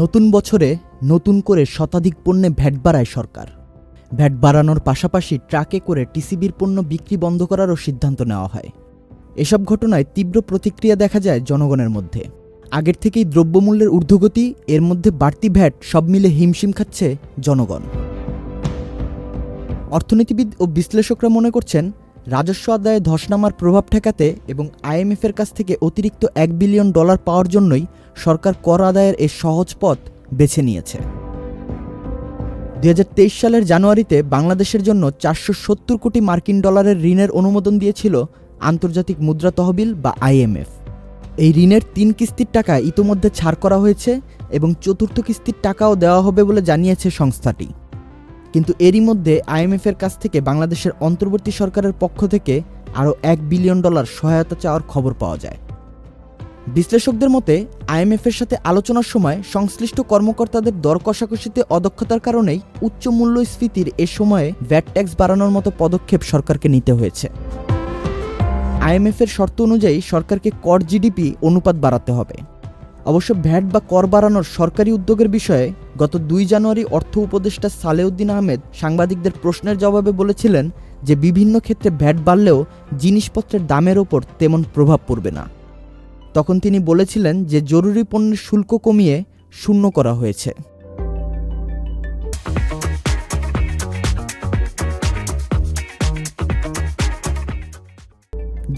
নতুন বছরে নতুন করে শতাধিক পণ্যে ভ্যাট বাড়ায় সরকার। ভ্যাট বাড়ানোর পাশাপাশি ট্রাকে করে টিসিবির পণ্য বিক্রি বন্ধ করারও সিদ্ধান্ত নেওয়া হয়। এসব ঘটনায় তীব্র প্রতিক্রিয়া দেখা যায় জনগণের মধ্যে। আগের থেকেই দ্রব্যমূল্যের ঊর্ধ্বগতি, এর মধ্যে বাড়তি ভ্যাট সব মিলে হিমশিম খাচ্ছে জনগণ। অর্থনীতিবিদ ও বিশ্লেষকরা মনে করছেন রাজস্ব আদায়ে ধস নামার প্রভাব ঠেকাতে এবং আইএমএফের কাছ থেকে অতিরিক্ত এক বিলিয়ন ডলার পাওয়ার জন্যই সরকার কর আদায়ের এই সহজ পথ বেছে নিয়েছে। দু হাজার তেইশ সালের জানুয়ারিতে বাংলাদেশের জন্য চারশো সত্তর কোটি মার্কিন ডলারের ঋণের অনুমোদন দিয়েছিল আন্তর্জাতিক মুদ্রা তহবিল বা আইএমএফ। এই ঋণের তিন কিস্তির টাকা ইতোমধ্যে ছাড় করা হয়েছে এবং চতুর্থ কিস্তির টাকাও দেওয়া হবে বলে জানিয়েছে সংস্থাটি। কিন্তু এরই মধ্যে আইএমএফের কাছ থেকে বাংলাদেশের অন্তর্বর্তী সরকারের পক্ষ থেকে আরও এক বিলিয়ন ডলার সহায়তা চাওয়ার খবর পাওয়া যায়। বিশ্লেষকদের মতে, আইএমএফের সাথে আলোচনার সময় সংশ্লিষ্ট কর্মকর্তাদের দর কষাকষিতে অদক্ষতার কারণেই উচ্চ মূল্যস্ফীতির এ সময়ে ভ্যাট ট্যাক্স বাড়ানোর মতো পদক্ষেপ সরকারকে নিতে হয়েছে। আইএমএফের শর্ত অনুযায়ী সরকারকে কর জিডিপি অনুপাত বাড়াতে হবে। অবশ্য ভ্যাট বা কর বাড়ানোর সরকারি উদ্যোগের বিষয়ে গত দুই জানুয়ারি অর্থ উপদেষ্টা সালেউদ্দিন আহমেদ সাংবাদিকদের প্রশ্নের জবাবে বলেছিলেন যে বিভিন্ন ক্ষেত্রে ভ্যাট বাড়লেও জিনিসপত্রের দামের ওপর তেমন প্রভাব পড়বে না। তখন তিনি বলেছিলেন যে জরুরি পণ্যের শুল্ক কমিয়ে শূন্য করা হয়েছে।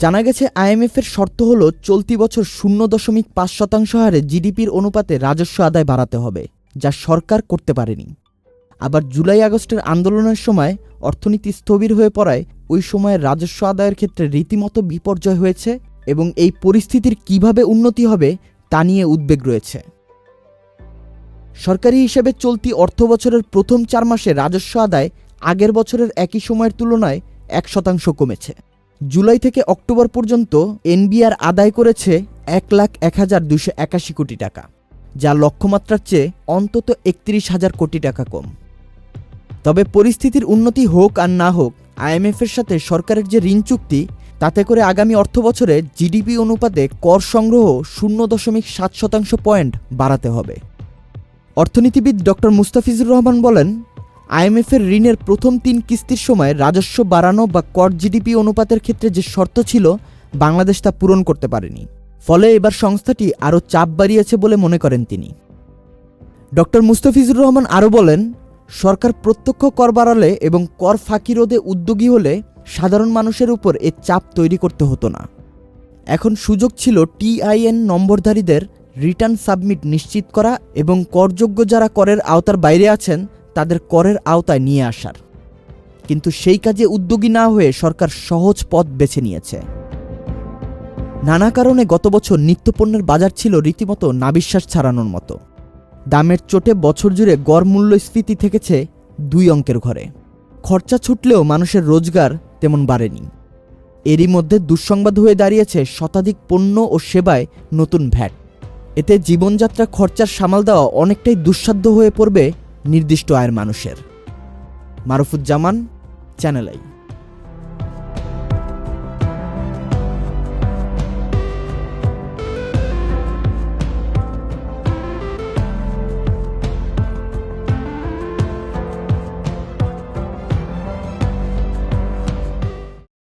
জানা গেছে, আইএমএফের শর্ত হল চলতি বছর শূন্য দশমিক পাঁচ শতাংশ হারে জিডিপির অনুপাতে রাজস্ব আদায় বাড়াতে হবে। যা সরকার করতে পারেনি। আবার জুলাই আগস্টের আন্দোলনের সময় অর্থনীতি স্থবির হয়ে পড়ায় ওই সময়ের রাজস্ব আদায়ের ক্ষেত্রে রীতিমতো বিপর্যয় হয়েছে এবং এই পরিস্থিতির কীভাবে উন্নতি হবে তা নিয়ে উদ্বেগ রয়েছে। সরকারি হিসেবে চলতি অর্থ বছরের প্রথম চার মাসে রাজস্ব আদায় আগের বছরের একই সময়ের তুলনায় এক শতাংশ কমেছে। জুলাই থেকে অক্টোবর পর্যন্ত এনবিআর আদায় করেছে এক লাখ এক হাজার দুশো একাশি কোটি টাকা। যা লক্ষ্যমাত্রার চেয়ে অন্তত একত্রিশ হাজার কোটি টাকা কম। তবে পরিস্থিতির উন্নতি হোক আর না হোক আইএমএফের সাথে সরকারের যে ঋণ চুক্তি, তাতে করে আগামী অর্থ বছরে জিডিপি অনুপাতে কর সংগ্রহ শূন্য দশমিক সাত শতাংশ পয়েন্ট বাড়াতে হবে। অর্থনীতিবিদ ডক্টর মুস্তাফিজুর রহমান বলেন আইএমএফের ঋণের প্রথম তিন কিস্তির সময় রাজস্ব বাড়ানো বা কর জিডিপি অনুপাতের ক্ষেত্রে যে শর্ত ছিল, বাংলাদেশ তা পূরণ করতে পারেনি। ফলে এবার সংস্থাটি আরও চাপ বাড়িয়েছে বলে মনে করেন তিনি। ডক্টর মুস্তাফিজুর রহমান আরও বলেন, সরকার প্রত্যক্ষ কর বাড়ালে এবং কর ফাঁকি রোধে উদ্যোগী হলে সাধারণ মানুষের উপর এ চাপ তৈরি করতে হতো না। এখন সুযোগ ছিল টিআইএন নম্বরধারীদের রিটার্ন সাবমিট নিশ্চিত করা এবং করযোগ্য যারা করের আওতার বাইরে আছেন, তাদের করের আওতায় নিয়ে আসার। কিন্তু সেই কাজে উদ্যোগী না হয়ে সরকার সহজ পথ বেছে নিয়েছে। নানা কারণে গত বছর নিত্যপণ্যের বাজার ছিল রীতিমতো নাবিশ্বাস ছাড়ানোর মতো। দামের চোটে বছর জুড়ে গড় মূল্যস্ফীতি থেকেছে দুই অঙ্কের ঘরে। খরচা ছুটলেও মানুষের রোজগার তেমন বাড়েনি। এরই মধ্যে দুঃসংবাদ হয়ে দাঁড়িয়েছে শতাধিক পণ্য ও সেবায় নতুন ভ্যাট। এতে জীবনযাত্রা খরচার সামাল দেওয়া অনেকটাই দুঃসাধ্য হয়ে পড়বে নির্দিষ্ট আয়ের মানুষের। Marufuzzaman, channel I.